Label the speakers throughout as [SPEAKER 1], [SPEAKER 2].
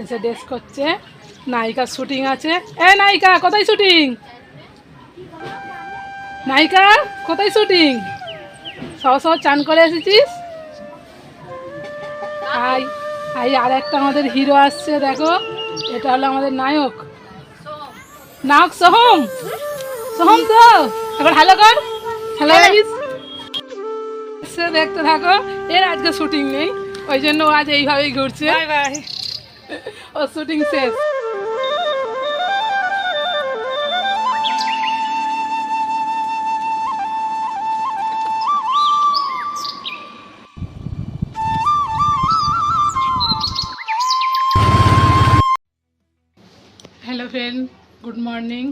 [SPEAKER 1] এসে ড্রেস করছে। নায়িকার শুটিং আছে। এ নায়িকা, কোথায় শুটিং নায়িকা, কোথায় শুটিং সব সব চান করে এসেছিস? আই আই আর একটা আমাদের হিরো আসছে, দেখো। এটা হলো আমাদের নায়ক। নায়ক সোহম। সোহম তো, এবার হ্যালো কর। হ্যালো দেখতে থাকো। এর আজকে শুটিং নেই, ওই জন্য আজ এইভাবেই ঘুরছে। Bye bye. ও শুটিং শেষ hello good morning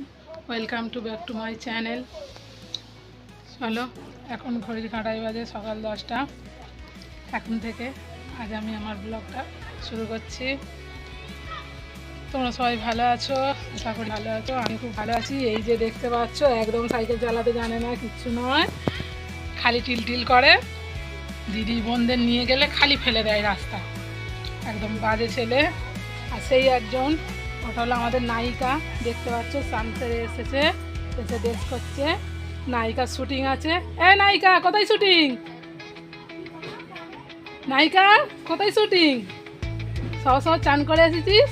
[SPEAKER 1] welcome to back to my channel চলো, এখন ঘড়ির কাঁটাই বাজে সকাল দশটা। এখন থেকে আজ আমি আমার ব্লগটা শুরু করছি। তোমরা সবাই ভালো আছো? আশা করি ভালো আছো, আমি খুব ভালো আছি। এই যে দেখতে পাচ্ছ, একদম সাইকেল চালাতে জানে না, কিচ্ছু নয়। খালি টিল টিল করে। দিদি বোনদের নিয়ে গেলে খালি ফেলে দেয় রাস্তা। একদম বাজে ছেলে। আর সেই একজন, ওটা হলো আমাদের নায়িকা। দেখতে পাচ্ছ স্নান সেরে এসেছে, এসে ড্রেস করছে। নায়িকার শুটিং আছে। এ নায়িকা, কোথায় শুটিং? নায়িকা, কোথায় শুটিং? সব সব চান করে এসেছিস?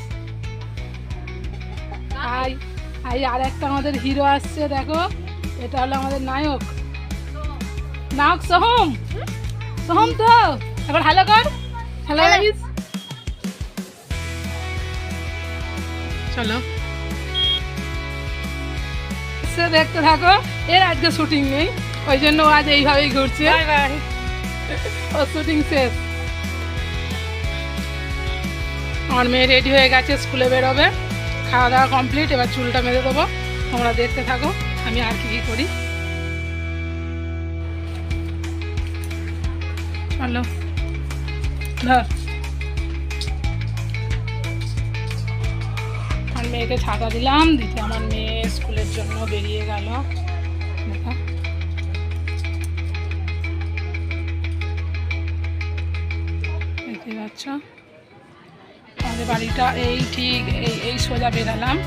[SPEAKER 1] আই আই আর একটা আমাদের হিরো আসছে দেখো। এটা হলো আমাদের নায়ক। নায়ক সোহম। সোহম তো? এবার হ্যালো কর। হ্যালো চলো। সে দেখতে থাকো এর আজকে শুটিং নেই ওই জন্য আজ এইভাবেই ঘুরছে। ও শুটিং শেষ। আমার মেয়ে রেডি হয়ে গেছে স্কুলে বেরোবে। খাওয়া দাওয়া কমপ্লিট এবার চুলটা মেরে দেবো। তোমরা দেখতে থাকো, আমি আর কি কি করি। চলো, ধর। আমার মেয়েকে ছাতা দিলাম, দিতে আমার মেয়ে স্কুলের জন্য বেরিয়ে গেল। দেখো। দেখতে আমাদের বাড়িটা, এই ঠিক এই এই সোজা বেরালাম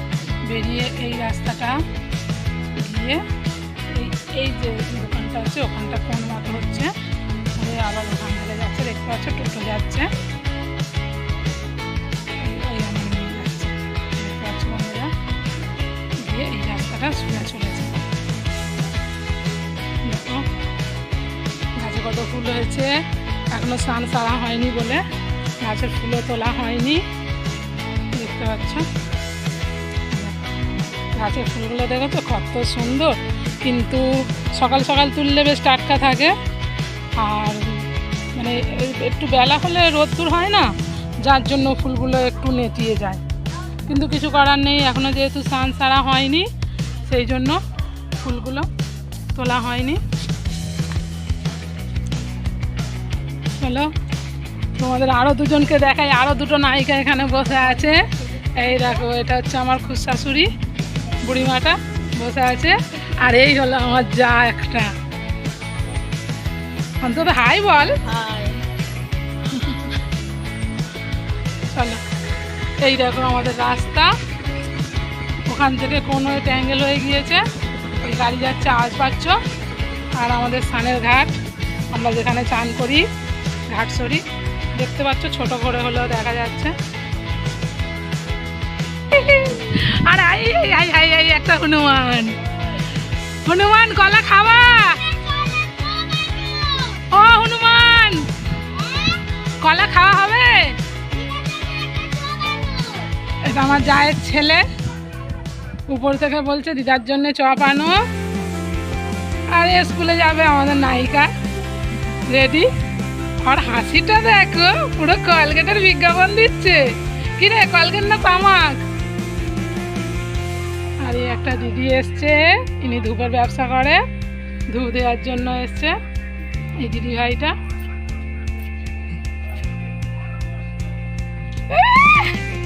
[SPEAKER 1] বেরিয়ে এই রাস্তাটা গিয়ে এই এই যে দোকানটা আছে, ওখানটা কোন মতো হচ্ছে? আবার ওখান থেকে যাচ্ছে, দেখতে পাচ্ছ টোটো যাচ্ছে। এই- রাস্তাটা চলেছে গাছে কত ফুল হয়েছে। এখনও স্নান সারা হয়নি বলে গাছের ফুলও তোলা হয়নি। পাচ্ছ গাছের ফুলগুলো দেখো তো কত সুন্দর। কিন্তু সকাল সকাল তুললে বেশ টাটকা থাকে। আর মানে একটু বেলা হলে রোদ্দুর হয় না, যার জন্য ফুলগুলো একটু নেতিয়ে যায়। কিন্তু কিছু করার নেই এখনও যেহেতু স্নান সারা হয়নি, সেই জন্য ফুলগুলো তোলা হয়নি। চলো, তোমাদের আরও দুজনকে দেখাই আরও দুটো নায়িকা এখানে বসে আছে। এই দেখো, এটা হচ্ছে আমার খুশ শাশুড়ি বুড়িমাটা বসে আছে। আর এই হলো আমার যা একটা। অন্তত হাই বল। চলো, এই দেখো আমাদের রাস্তা। ওখান থেকে কোনো ট্যাঙ্গেল হয়ে গিয়েছে। ওই গাড়ি যাচ্ছে আওয়াজ পাচ্ছ আর আমাদের স্নানের ঘাট। আমরা যেখানে চান করি, ঘাট সরি। দেখতে পাচ্ছ ছোট করে হলেও দেখা যাচ্ছে। আর আই আই আই আই একটা হনুমান। হনুমান, কলা খাওয়া? ও, হনুমান! কলা খাওয়া হবে? এটা আমার জায়ের ছেলে। উপর থেকে বলছে, দিদার জন্য চপ আনো। আর স্কুলে যাবে আমাদের নায়িকা। রেডি? আর হাসিটা দেখো, পুরো কলগেটের বিজ্ঞাপন দিচ্ছে। কি রে কলগেট না তামাক? আর একটা দিদি এসছে, ইনি ধূপের ব্যবসা করে ধূপ দেওয়ার জন্য এসছে, এই দিদি ভাইটা।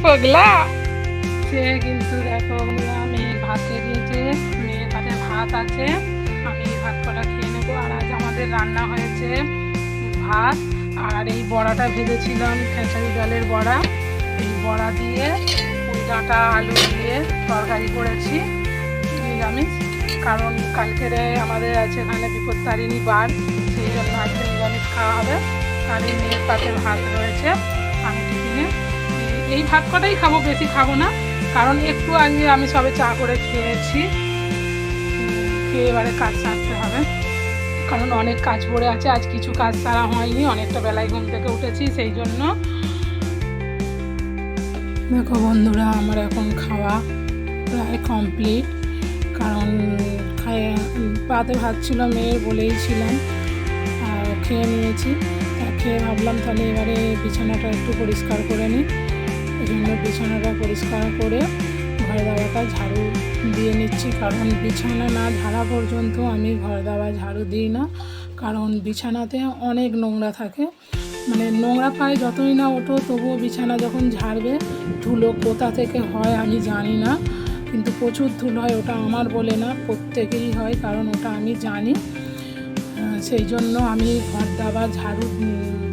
[SPEAKER 1] পগলা। সে কিন্তু দেখো মেয়ে ভাত খেয়ে দিয়েছে, মেয়ের পাতে ভাত আছে, আমি ভাত কটা খেয়ে নেব। আর আজ আমাদের রান্না হয়েছে ভাত, আর এই বড়াটা ভেজেছিলাম খেসারি ডালের বড়া। এই বড়া দিয়ে ডাঁটা আলু দিয়ে তরকারি করেছি, নিরামিষ। কারণ কালকের আমাদের আছে এখানে বিপত্তারিণী বার, সেই জন্য আজকে নিরামিষ খাওয়া হবে। আর এই মেয়ের পাতে ভাত রয়েছে, আমি টিফিনে। এই ভাত কটাই খাব, বেশি খাব না। কারণ একটু আগে আমি সবে চা করে খেয়েছি। খেয়ে এবারে কাজ সারতে হবে। কারণ অনেক কাজ পড়ে আছে, আজ কিছু কাজ সারা হয়নি, অনেকটা বেলায় ঘুম থেকে উঠেছি, সেই জন্য দেখো বন্ধুরা, আমার এখন খাওয়া প্রায় কমপ্লিট কারণ পাতে ভাত ছিল মেয়ের বলেই ছিলাম, আর খেয়ে নিয়েছি। খেয়ে ভাবলাম তাহলে এবারে বিছানাটা একটু পরিষ্কার করে নিই। এই জন্য বিছানাটা পরিষ্কার করে ঘর দাওয়াটা ঝাড়ু দিয়ে নিচ্ছি, কারণ বিছানা না ঝাড়া পর্যন্ত আমি ঘর দাওয়া ঝাড়ু দিই না, কারণ বিছানাতে অনেক নোংরা থাকে। মানে নোংরা পায়ে যতই না ওঠো, তবুও বিছানা যখন ঝাড়বে, ধুলো কোথা থেকে হয় আমি জানি না। কিন্তু প্রচুর ধুলো হয়, ওটা আমার বলে না, প্রত্যেকেরই হয়, কারণ ওটা আমি জানি। সেই জন্য আমি ঘর দাবা ঝাড়ু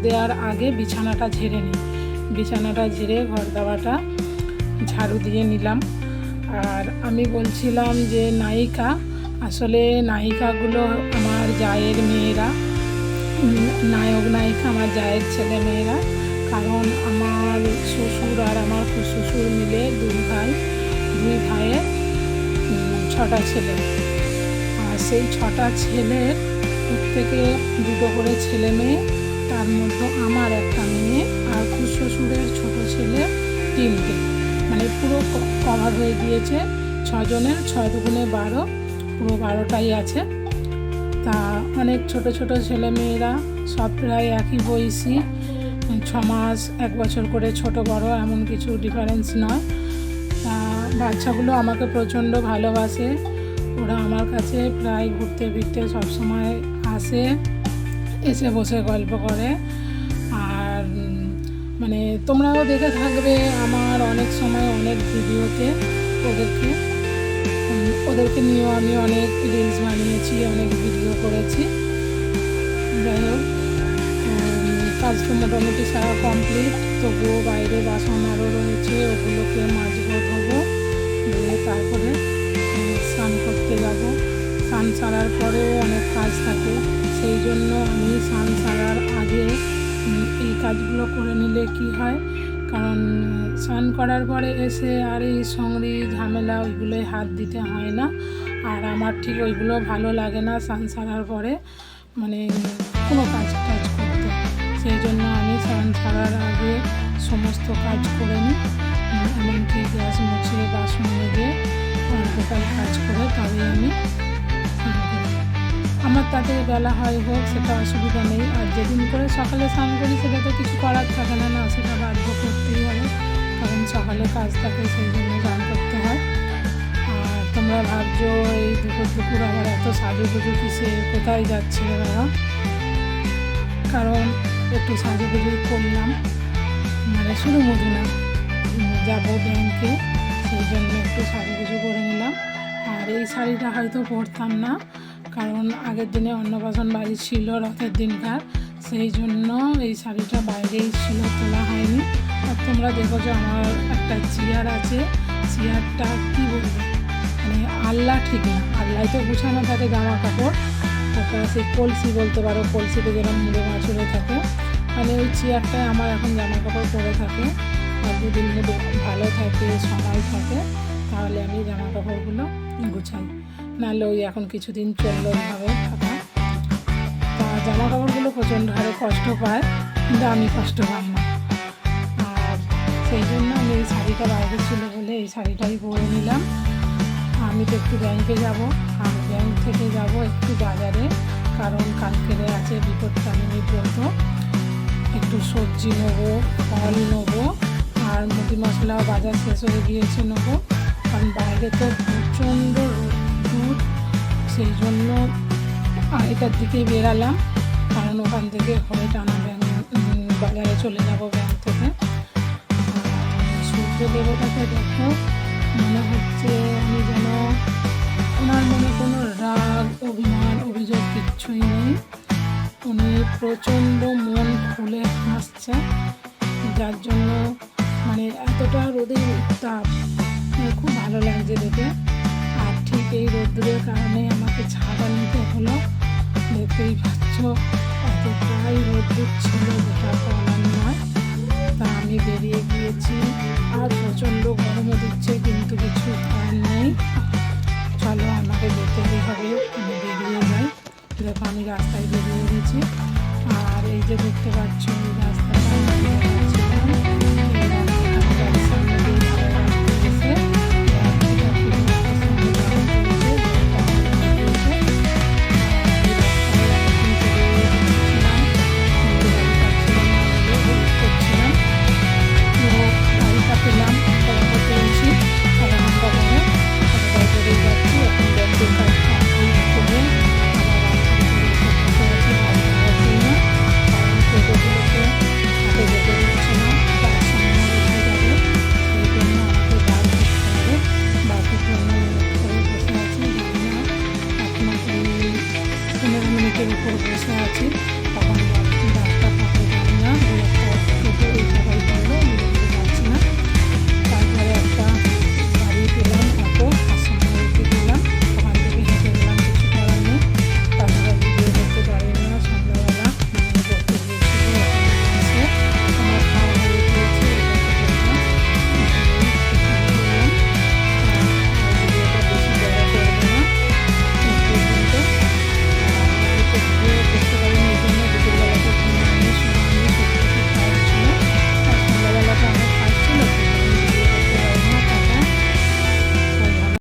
[SPEAKER 1] দেওয়ার আগে বিছানাটা ঝেড়ে নিই। বিছানাটা ঝেড়ে ঘর দাবাটা ঝাড়ু দিয়ে নিলাম। আর আমি বলছিলাম যে, নায়িকা, আসলে নায়িকাগুলো আমার জায়ের মেয়েরা নায়ক, নায়িকা আমার জায়ের ছেলে মেয়েরা। কারণ আমার শ্বশুর আর আমার শ্বশুর মিলে দুই ভাই, দুই ভাইয়ের ছটা ছেলে। আর সেই ছটা ছেলের প্রত্যেকে দুটো করে ছেলে মেয়ে, তার মধ্যে আমার একটা মেয়ে আর শ্বশুরের ছোট ছেলে তিনটে। মানে পুরো কভার হয়ে গিয়েছে। ছজনের ছয় দুগুণে বারো, পুরো বারোটাই আছে। তা অনেক ছোট ছোট ছেলে মেয়েরা সব প্রায় একই বয়সী। ছ মাস, এক বছর করে ছোট বড় এমন কিছু ডিফারেন্স নয়। তা বাচ্চাগুলো আমাকে প্রচণ্ড ভালোবাসে। ওরা আমার কাছে প্রায় ঘুরতে ফিরতে সবসময় আসে, এসে বসে গল্প করে। আর মানে তোমরাও দেখে থাকবে আমার অনেক সময় অনেক ভিডিওতে ওদেরকে। ওদেরকে নিয়েও আমি অনেক রিলস বানিয়েছি, অনেক ভিডিও করেছি। যাই হোক কাজ তো মোটামুটি সারা কমপ্লিট তবুও বাইরে বাসন আরও রয়েছে, ওগুলোকে মাজবো, ধোবো, দিয়ে তারপরে স্নান করতে যাব। স্নান সারার পরেও অনেক কাজ থাকে, সেই জন্য আমি স্নান সারার আগে এই কাজগুলো করে নিলে কি হয় কারণ স্নান করার পরে এসে আর এই সঙ্গরি ঝামেলা ওইগুলোয় হাত দিতে হয় না আর আমার ঠিক ওইগুলো ভালো লাগে না স্নান সারার পরে মানে কোনো কাজ টাজ করতে সেই জন্য আমি স্নান ছাড়ার আগে সমস্ত কাজ করে নিই এমনকি গ্যাস মুছে বাসন মেজে কাজ করে তবে আমি। আমার তাতে বেলা হয় হোক, সেটা অসুবিধা নেই। আর যেদিন করে সকালে স্নান করি, সেটা তো কিছু করার থাকে না না, সেটা বাধ্য করতেই হবে। কারণ সকালে কাজ থাকে, সেই জন্য স্নান করতে হয়। আর তোমরা ভাবছ, এই দুপুর দুপুর আবার এত সাজুগুজু কিসে, কোথায় যাচ্ছে বাবা কারণ একটু সাজুগুজু করলাম। মানে শুধু মধু না যাব ব্যাংকে, সেই জন্য একটু সাজুগুজু করে নিলাম। আর এই শাড়িটা হয়তো পরতাম না। কারণ আগের দিনে অন্নপ্রাশন বাড়ি ছিল রথের দিনকার, সেই জন্য এই শাড়িটা বাইরেই ছিল, তোলা হয়নি। আর তোমরা দেখো যে আমার একটা চেয়ার আছে, চেয়ারটা কী বলব? মানে আল্লাহ ঠিক না আল্লাহ তো গুছানো থাকে জামা কাপড় ওটা সেই কলসি বলতে পারো, কলসিতে যেরকম মুড়ে মাছুরে থাকে। মানে ওই চেয়ারটাই আমার এখন জামা কাপড় পরে থাকে, আর দুদিন ভালো থাকে সময় থাকে, তাহলে আমি জামা কাপড়গুলো গুছাই। নাহলে ওই এখন কিছুদিন চলল থাকা। তা জামা কাপড়গুলো প্রচণ্ড হারে কষ্ট পায়, কিন্তু আমি কষ্ট পাই না। আর সেই জন্য আমি এই শাড়িটা বাইরে ছিল বলে এই শাড়িটাই পরে নিলাম। আমি তো একটু ব্যাংকে যাব, আর ব্যাংক থেকে যাব একটু বাজারে, কারণ কালকের আছে বিপদকালীনী ব্রত, একটু সবজি নেব, ফল নেব, আর মুদি মশলা বাজার শেষ হয়ে গিয়েছে নেব। কারণ বাইরে তো প্রচণ্ড সেই জন্য আড়াইটার দিকেই বেরালাম। কারণ ওখান থেকে হয়ে টানা ব্যাংক বাজারে চলে যাব ব্যাংক থেকে। সূর্য দেবতাকে দেখো, মনে হচ্ছে আমি যেন ওনার মনে কোনো রাগ, অভিমান, অভিযোগ কিচ্ছুই নেই। উনি প্রচণ্ড মন খুলে হাসছে। যার জন্য মানে এতটা রোদের উত্তাপ মানে খুব ভালো লাগছে দেখে। ঠিক এই রোদ্দুরের কারণে আমাকে ছাতা নিতে হলো। দেখতেই পাচ্ছ, এতটাই রোদ্দুর ছিল যেটা বলার নয়। তা আমি বেরিয়ে গিয়েছি। আর প্রচণ্ড গরমও দিচ্ছে, কিন্তু কিছু করার নেই। চলো, আমাকে যেতেই হবে। আমি বেরিয়ে যাই। দেখো, আমি রাস্তায় বেরিয়ে গেছি। আর এই যে দেখতে পাচ্ছ রাস্তা বুকের উপর বসে আছি।